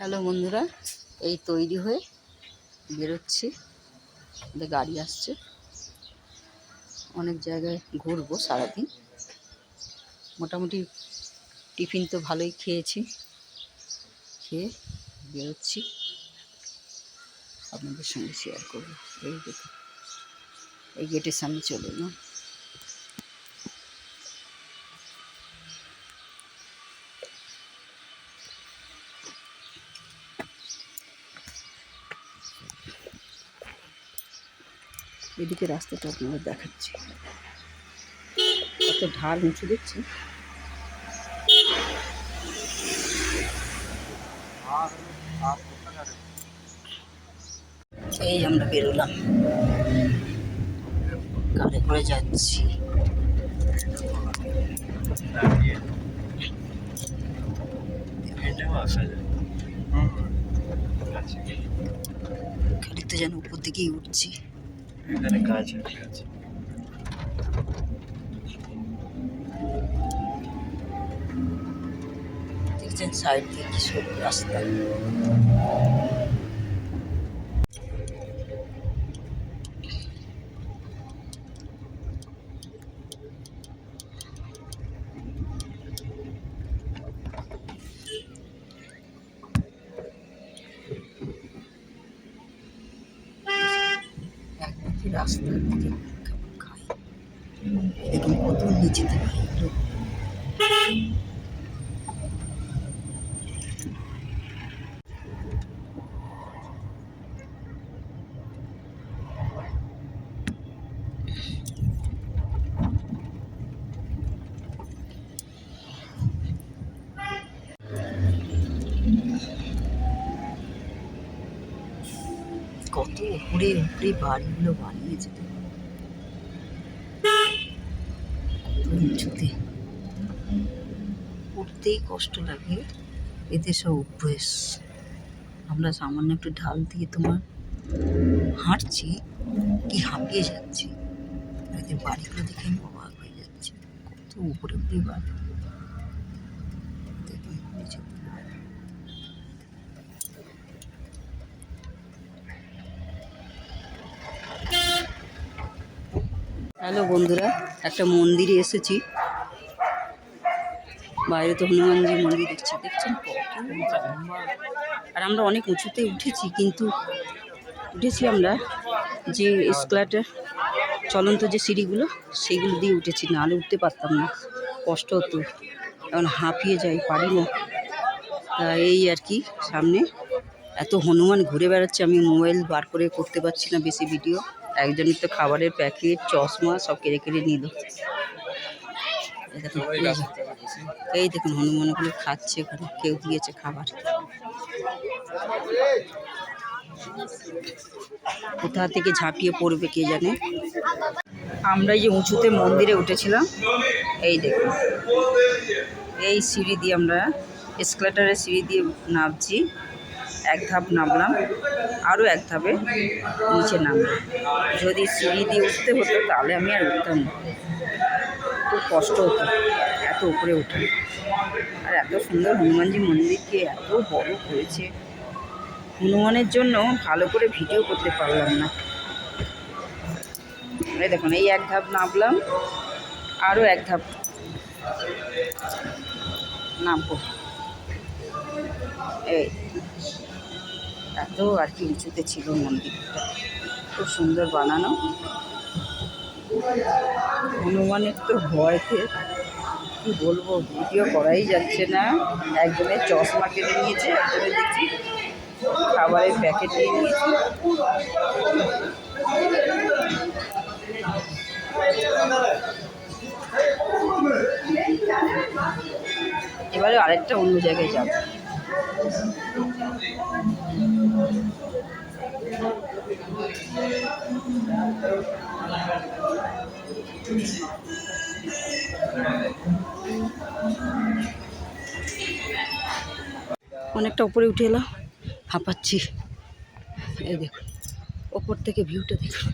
Hello বন্ধুরা, এই তৈরি হয়ে বেরোচ্ছি। আমাদের গাড়ি আসছে। অনেক জায়গায় ঘুরবো সারাদিন। মোটামুটি টিফিন তো ভালোই খেয়েছি। খেয়ে বেরোচ্ছি। আপনাদের সঙ্গে শেয়ার করব। এই দেখুন, এই গেটের সামনে চলে এলাম। এদিকে রাস্তাটা আপনাদের দেখাচ্ছি। কত ঢাল উঁচু দেখছি এই আমরা বেরোলাম। গাড়ি করে যাচ্ছি? খালি তো যেন উপর দিকেই উঠছি। এখানে কাজ হয়ে গেছে দেখছেন সাইড দিয়ে কি সরু রাস্তা রাস্তার দিকে। খাই দেখুন কত নিচেতে বাড়িগুলো কত উপরে উপরে বাড়িগুলো দেখুন। কত উঁচুতে উঠতেই কষ্ট লাগে, এতে সব অভ্যেস। আমরা সামান্য একটু ঢাল দিয়ে তোমার হাঁটছি, কি হাঁপিয়ে যাচ্ছি। এদের বাড়িগুলো দেখে আমি অবাক হয়ে যাচ্ছি। কত উপরে উপরে বাড়ি। হ্যালো বন্ধুরা, একটা মন্দিরে এসেছি। বাইরে তো হনুমানজি মন্দির দেখছি। দেখছেন আর আমরা অনেক উঁচুতে উঠেছি, কিন্তু উঠেছি আমরা যে স্কলাটার চলন্ত যে সিঁড়িগুলো সেইগুলো দিয়ে উঠেছি। নাহলে উঠতে পারতাম না, কষ্ট হতো। এখন হাঁপিয়ে যাই, পারি না। তা এই আর কি, সামনে এত হনুমান ঘুরে বেড়াচ্ছে, আমি মোবাইল বার করে করতে পারছি না বেশি ভিডিও। একজনের তো খাবারের প্যাকেট চশমা সব কেড়ে কেড়ে নিল। এই দেখুন, হনুমানগুলো খাচ্ছে ওখানে কেউ দিয়েছে খাবার। কোথা থেকে ঝাঁপিয়ে পড়বে কে জানে? আমরা যে উঁচুতে মন্দিরে উঠেছিলাম এই দেখুন। এই সিঁড়ি দিয়ে আমরা এসকেলেটারের সিঁড়ি দিয়ে নামছি। এক ধাপ নামলাম, আরও এক ধাপে নিচে নামলাম। যদি সিঁড়ি দিয়ে উঠতে হতো, তাহলে আমি আর উঠতাম না। খুব কষ্ট হতো, এত উপরে ওঠা। আর এত সুন্দর হনুমানজি মন্দিরকে এত বড় করেছে। হনুমানের জন্য ভালো করে ভিডিও করতে পারলাম না। এই দেখুন, এই এক ধাপ নামলাম, আরও এক ধাপ নামবো। এই। এত আর কি উঁচুতে ছিল মন্দিরটা। খুব সুন্দর বানানো। হনুমানের তো ভয়তে, কি বলব, ভিডিও করাই যাচ্ছে না। একজনের চশমা কেটে নিয়েছে একজনের দেখছি খাবারের প্যাকেট নিয়ে নিয়েছে। এবারে আরেকটা অন্য জায়গায় যাব। অনেকটা উপরে উঠে এলাম হাঁপাচ্ছি এই দেখুন ওপর থেকে ভিউটা দেখুন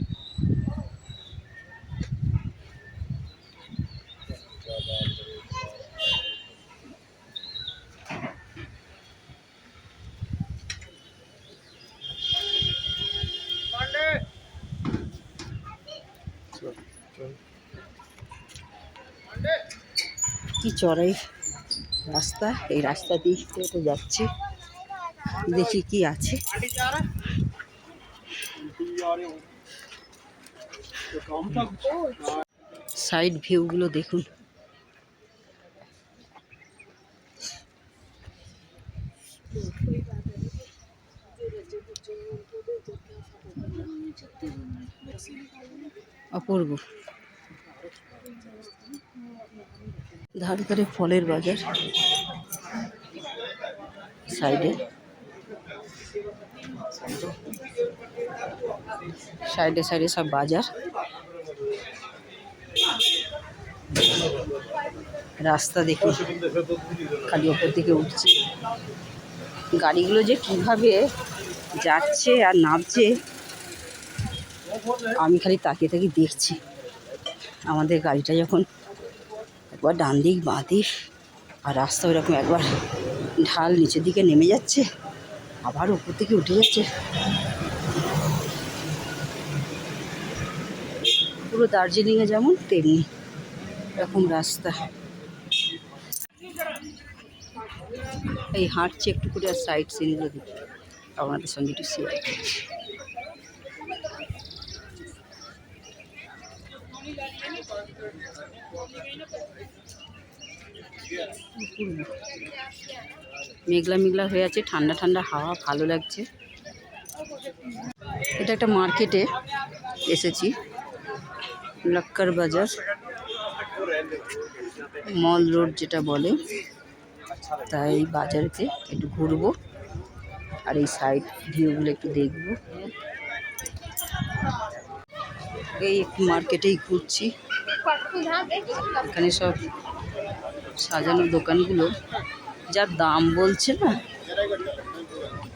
কি চড়াই। রাস্তা এই রাস্তা দিয়ে তো যাচ্ছে। দেখি কি আছে। সাইড ভিউগুলো দেখুন। অপূর্ব। ধারে ধারে ফলের বাজার। সাইডে। সাইডে সাইডে সব বাজার। রাস্তা দেখুন, খালি ওপর দিকে উঠছে। গাড়িগুলো যে কীভাবে যাচ্ছে আর নামছে, আমি খালি তাকিয়ে তাকিয়ে দেখছি। আমাদের গাড়িটা যখন একবার ডান দিক, বাঁ দিক, আর রাস্তা ওরকম একবার ঢাল নিচের দিকে নেমে যাচ্ছে, আবার উপর দিকে উঠে যাচ্ছে। পুরো দার্জিলিংয়ে যেমন তেমনি এরকম রাস্তা। এই হাঁটছে একটু করে আর সাইড সিনগুলো আপনাদের সঙ্গে একটু শেয়ার করছি। মেঘলা মেঘলা হয়ে আছে, ঠান্ডা ঠান্ডা হাওয়া, ভালো লাগছে। এটা একটা মার্কেটে এসেছি, লাক্কার বাজার, মল রোড যেটা বলে। তাই বাজারেতে একটু ঘুরবো, আর এই সাইড ভিউগুলো একটু দেখব। এই একটু মার্কেটেই ঘুরছি। এখানে সব সাজানো দোকানগুলো যা দাম বলছে না,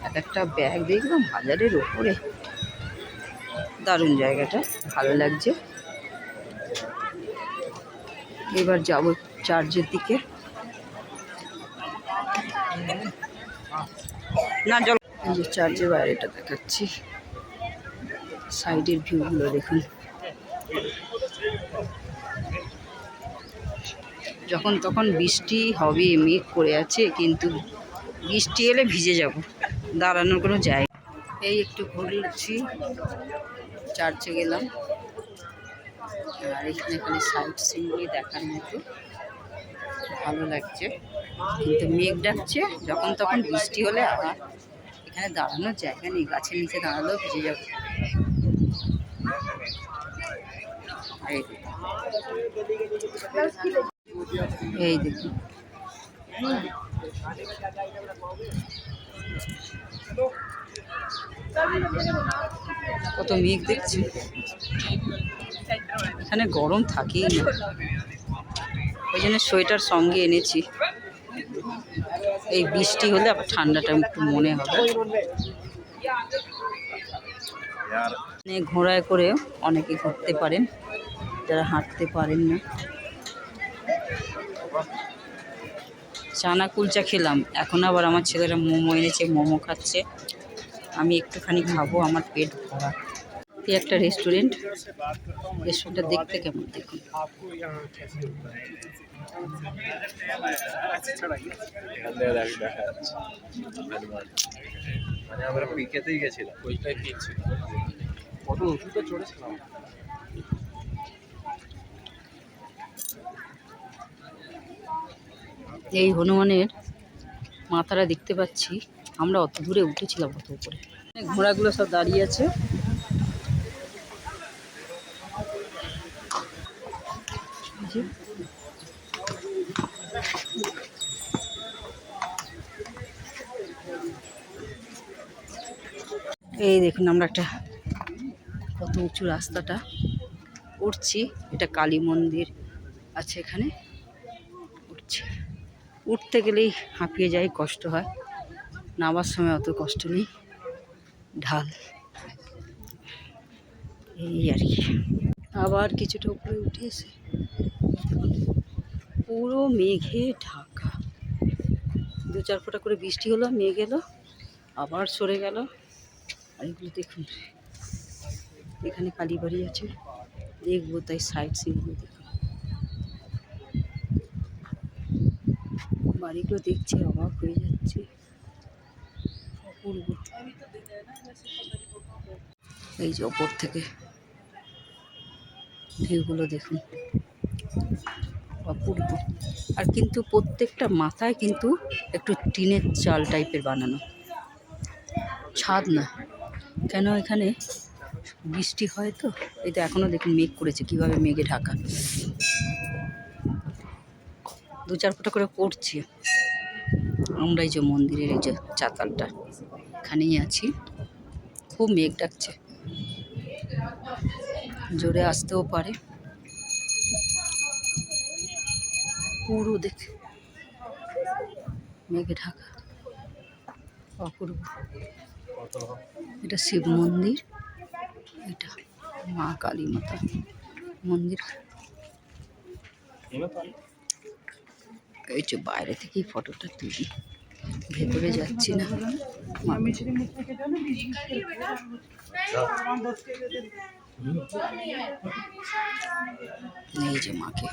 এক একটা ব্যাগ দেখলাম হাজারের ওপরে। দারুণ জায়গাটা, ভালো লাগছে। এবার যাব চার্চের দিকে। না জল চার্চের বাইরেটা দেখাচ্ছি। সাইডের ভিউগুলো দেখুন। যখন তখন বৃষ্টি হবে, মেঘ করে আছে, কিন্তু বৃষ্টি এলে ভিজে যাব, দাঁড়ানোর কোনো জায়গা এই একটু ঘুরছি চার্চে গেলাম। আর এখানে খালি সাইড সিনগুলি দেখার মতো। ভালো লাগছে, কিন্তু মেঘ ডাকছে, যখন তখন বৃষ্টি হলে আবার এখানে দাঁড়ানোর জায়গা নেই, গাছের নিচে দাঁড়ালেও ভিজে যাব। আর এই দেখুন। কত মেঘ দেখছি। এখানে গরম থাকেই না। ওই জন্য সোয়েটার সঙ্গে এনেছি। এই বৃষ্টি হলে আবার ঠান্ডাটা একটু মনে হবে। ঘোড়ায় করে অনেকে ঘুরতে পারেন, যারা হাঁটতে পারেন না। চানা কুলচা খেলাম। এখন আবার আমার ছেলেরা মোমো এনেছে মোমো খাচ্ছে। আমি একটুখানি খাব আমার পেট ভরা। এই একটা রেস্টুরেন্ট রেস্টুরেন্টটা দেখতে কেমন? দেখুন। মানে আমরা পিকেতেই গেছিলাম। ওইটাই পিক ছিল। কত উঁচুতে চড়েছিলাম। এই হনুমানের মাথাটা দেখতে পাচ্ছি। আমরা অত দূরে উঠেছিলাম অত উপরে। ঘোড়াগুলো সব দাঁড়িয়ে আছে। এই দেখুন, আমরা একটা কত উঁচু রাস্তাটা উঠছি এটা কালী মন্দির আছে এখানে। উঠতে গেলেই হাঁপিয়ে যাই, কষ্ট হয়। নামার সময় অত কষ্ট নেই, ঢাল। এই আর কি। আবার কিছুটা উপরে উঠে এসে পুরো মেঘে ঢাকা। দু চার ফোঁটা করে বৃষ্টি হলো, মেঘ এলো, আবার সরে গেল। আর এগুলো দেখুন, এখানে কালীবাড়ি আছে, দেখব তাই সাইড সিনগুলো দেখুন বাড়িগুলো দেখছি, অবাক হয়ে যাচ্ছে। অপূর্ব এই যে ওপর থেকে। ভিউগুলো দেখুন। অপূর্ব। আর কিন্তু প্রত্যেকটা মাথায় কিন্তু একটু টিনের চাল টাইপের বানানো। ছাদ না। কেন এখানে বৃষ্টি হয় তো? এটা এখনও দেখুন মেঘ করেছে, কীভাবে মেঘে ঢাকা। দু চার ফোঁটা করে পড়ছে আমরা এই যে মন্দিরের এই যে চাতালটা, এখানেই আছি। খুব মেঘ ডাকছে। জোরে আসতেও পারে। পুরো দেখ মেঘে ঢাকা। অপূর্ব। এটা শিব মন্দির। এটা মা কালী মাতা মন্দির এই যে বাইরে থেকেই ফটোটা তুলি ভেতরে যাচ্ছি না। এই যে মাকে।